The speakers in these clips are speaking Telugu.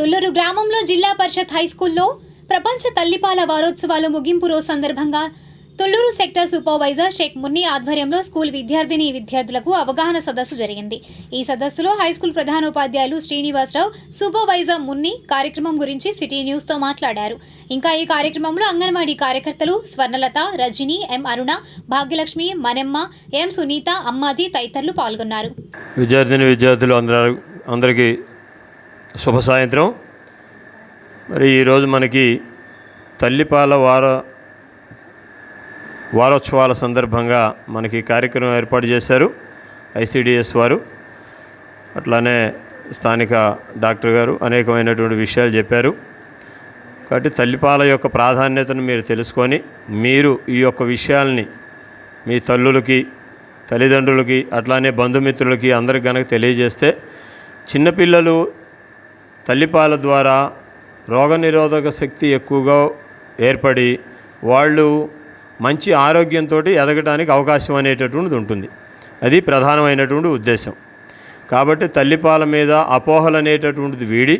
తొల్లూరు గ్రామంలో జిల్లా పరిషత్ హై స్కూల్లో ప్రపంచ తల్లిపాల వారోత్సవాలు ముగింపు రోజు సందర్భంగా తొల్లూరు సెక్టర్ సూపర్వైజర్ షేక్ మున్ని ఆధ్వర్యంలో స్కూల్ విద్యార్థిని విద్యార్థులకు అవగాహన సదస్సు జరిగింది. ఈ సదస్సులో హై స్కూల్ ప్రధానోపాధ్యాయులు శ్రీనివాసరావు సూపర్వైజర్ మున్ని కార్యక్రమం గురించి సిటీ న్యూస్తో మాట్లాడారు. ఇంకా ఈ కార్యక్రమంలో అంగన్వాడీ కార్యకర్తలు స్వర్ణలత రజని ఎం అరుణ భాగ్యలక్ష్మి మనెమ్మ ఎం సునీత అమ్మాజీ తదితరులు పాల్గొన్నారు. విద్యార్థిని విద్యార్థులు అందరికీ శుభ సాయంత్రం. మరి ఈరోజు మనకి తల్లిపాల వార వారోత్సవాల సందర్భంగా మనకి కార్యక్రమం ఏర్పాటు చేశారు ఐసిడిఎస్ వారు. అట్లానే స్థానిక డాక్టర్ గారు అనేకమైనటువంటి విషయాలు చెప్పారు. కాబట్టి తల్లిపాల యొక్క ప్రాధాన్యతను మీరు తెలుసుకొని మీరు ఈ యొక్క విషయాల్ని మీ తల్లులకి తల్లిదండ్రులకి అట్లానే బంధుమిత్రులకి అందరికి కనుక తెలియజేస్తే చిన్నపిల్లలు తల్లిపాల ద్వారా రోగనిరోధక శక్తి ఎక్కువగా ఏర్పడి వాళ్ళు మంచి ఆరోగ్యంతో ఎదగడానికి అవకాశం అనేటటువంటిది ఉంటుంది. అది ప్రధానమైనటువంటి ఉద్దేశం. కాబట్టి తల్లిపాల మీద అపోహలు అనేటటువంటిది వీడి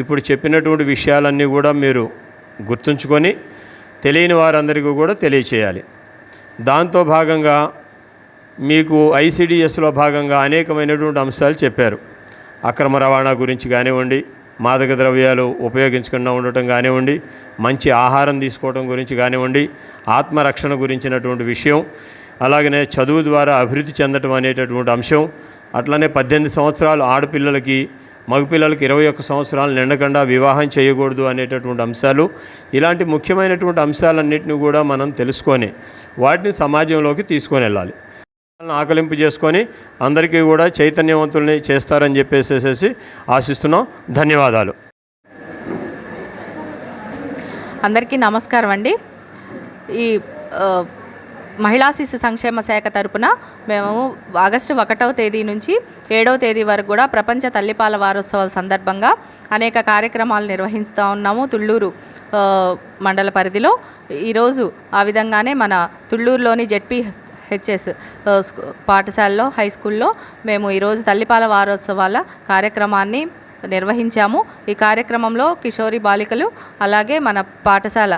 ఇప్పుడు చెప్పినటువంటి విషయాలన్నీ కూడా మీరు గుర్తుంచుకొని తెలియని వారందరికీ కూడా తెలియచేయాలి. దాంతో భాగంగా మీకు ఐసిడిఎస్లో భాగంగా అనేకమైనటువంటి అంశాలు చెప్పారు. అక్రమ రవాణా గురించి కానివ్వండి మాదక ద్రవ్యాలు ఉపయోగించకుండా ఉండటం కానివ్వండి మంచి ఆహారం తీసుకోవడం గురించి కానివ్వండి ఆత్మరక్షణ గురించినటువంటి విషయం అలాగనే చదువు ద్వారా అభివృద్ధి చెందటం అనేటటువంటి అంశం. అట్లనే పద్దెనిమిది సంవత్సరాలు ఆడపిల్లలకి మగపిల్లలకి ఇరవై ఒక్క సంవత్సరాలు నిండకుండా వివాహం చేయకూడదు అనేటటువంటి అంశాలు. ఇలాంటి ముఖ్యమైనటువంటి అంశాలన్నింటినీ కూడా మనం తెలుసుకొని వాటిని సమాజంలోకి తీసుకొని వెళ్ళాలి. ఆకలింపు చేసుకొని అందరికీ కూడా చైతన్యవంతుల్ని చేస్తారని చెప్పేసేసి ఆశిస్తున్నాం. ధన్యవాదాలు. అందరికీ నమస్కారం అండి. ఈ మహిళా శిశు సంక్షేమ శాఖ తరపున మేము ఆగస్టు ఒకటవ తేదీ నుంచి ఏడవ తేదీ వరకు కూడా ప్రపంచ తల్లిపాల వారోత్సవాల సందర్భంగా అనేక కార్యక్రమాలు నిర్వహిస్తూ ఉన్నాము తుళ్ళూరు మండల పరిధిలో. ఈరోజు ఆ విధంగానే మన తుళ్ళూరులోని జెడ్పీ హెచ్ఎస్ పాఠశాలలో హై స్కూల్లో మేము ఈరోజు తల్లిపాల వారోత్సవాల కార్యక్రమాన్ని నిర్వహించాము. ఈ కార్యక్రమంలో కిషోరి బాలికలు అలాగే మన పాఠశాల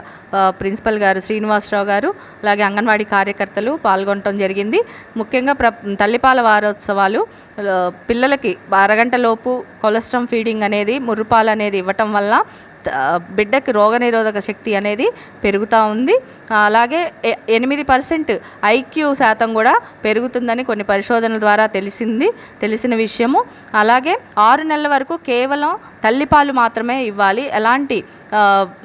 ప్రిన్సిపల్ గారు శ్రీనివాసరావు గారు అలాగే అంగన్వాడీ కార్యకర్తలు పాల్గొనడం జరిగింది. ముఖ్యంగా ప్ర తల్లిపాల వారోత్సవాలు పిల్లలకి అరగంట లోపు కొలెస్ట్రామ్ ఫీడింగ్ అనేది ముర్రుపాలు అనేది ఇవ్వటం వల్ల బిడ్డకి రోగనిరోధక శక్తి అనేది పెరుగుతూ ఉంది. అలాగే ఎనిమిది పర్సెంట్ ఐక్యూ శాతం కూడా పెరుగుతుందని కొన్ని పరిశోధనల ద్వారా తెలిసింది తెలిసిన విషయము. అలాగే ఆరు నెలల వరకు కేవలం తల్లిపాలు మాత్రమే ఇవ్వాలి. ఎలాంటి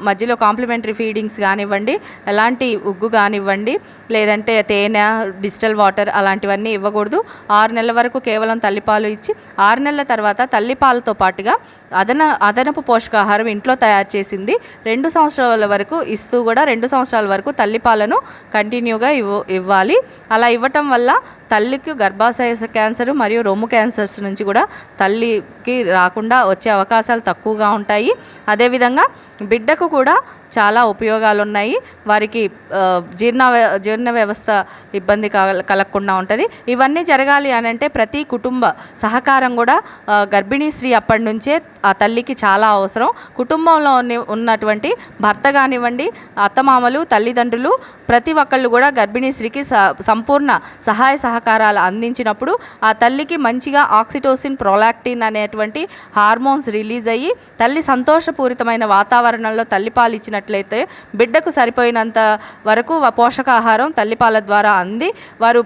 మధ్యలో కాంప్లిమెంటరీ ఫీడింగ్స్ కానివ్వండి ఎలాంటి ఉగ్గు కానివ్వండి లేదంటే తేనె డిజిటల్ వాటర్ అలాంటివన్నీ ఇవ్వకూడదు. ఆరు నెలల వరకు కేవలం తల్లిపాలు ఇచ్చి ఆరు నెలల తర్వాత తల్లిపాలతో పాటుగా అదన అదనపు పోషకాహారం ఇంట్లో తయారు చేసింది. రెండు సంవత్సరాల వరకు ఇస్తూ కూడా రెండు సంవత్సరాల వరకు తల్లిపాలను కంటిన్యూగా ఇవ్వ ఇవ్వాలి. అలా ఇవ్వటం వల్ల తల్లికి గర్భాశయ క్యాన్సర్ మరియు రొమ్ము క్యాన్సర్స్ నుంచి కూడా తల్లికి రాకుండా వచ్చే అవకాశాలు తక్కువగా ఉంటాయి. అదేవిధంగా బిడ్డకు కూడా చాలా ఉపయోగాలు ఉన్నాయి వారికి జీర్ణ జీర్ణ వ్యవస్థ ఇబ్బంది కల- కలగకుండా ఉంటుంది. ఇవన్నీ జరగాలి అని అంటే ప్రతి కుటుంబ సహకారం కూడా గర్భిణీ స్త్రీ అప్పటి నుంచే ఆ తల్లికి చాలా అవసరం. కుటుంబంలో ఉన్నటువంటి భర్త కానివ్వండి అత్తమామలు తల్లిదండ్రులు ప్రతి ఒక్కళ్ళు కూడా గర్భిణీ స్త్రీకి స సంపూర్ణ సహాయ సహకారాలు అందించినప్పుడు ఆ తల్లికి మంచిగా ఆక్సిటోసిన్ ప్రొలాక్టిన్ అనేటువంటి హార్మోన్స్ రిలీజ్ అయ్యి తల్లి సంతోషపూరితమైన వాతావరణంలో తల్లిపాలు ఇచ్చినట్లయితే బిడ్డకు సరిపోయినంత వరకు పోషకాహారం తల్లిపాల ద్వారా అంది. వారు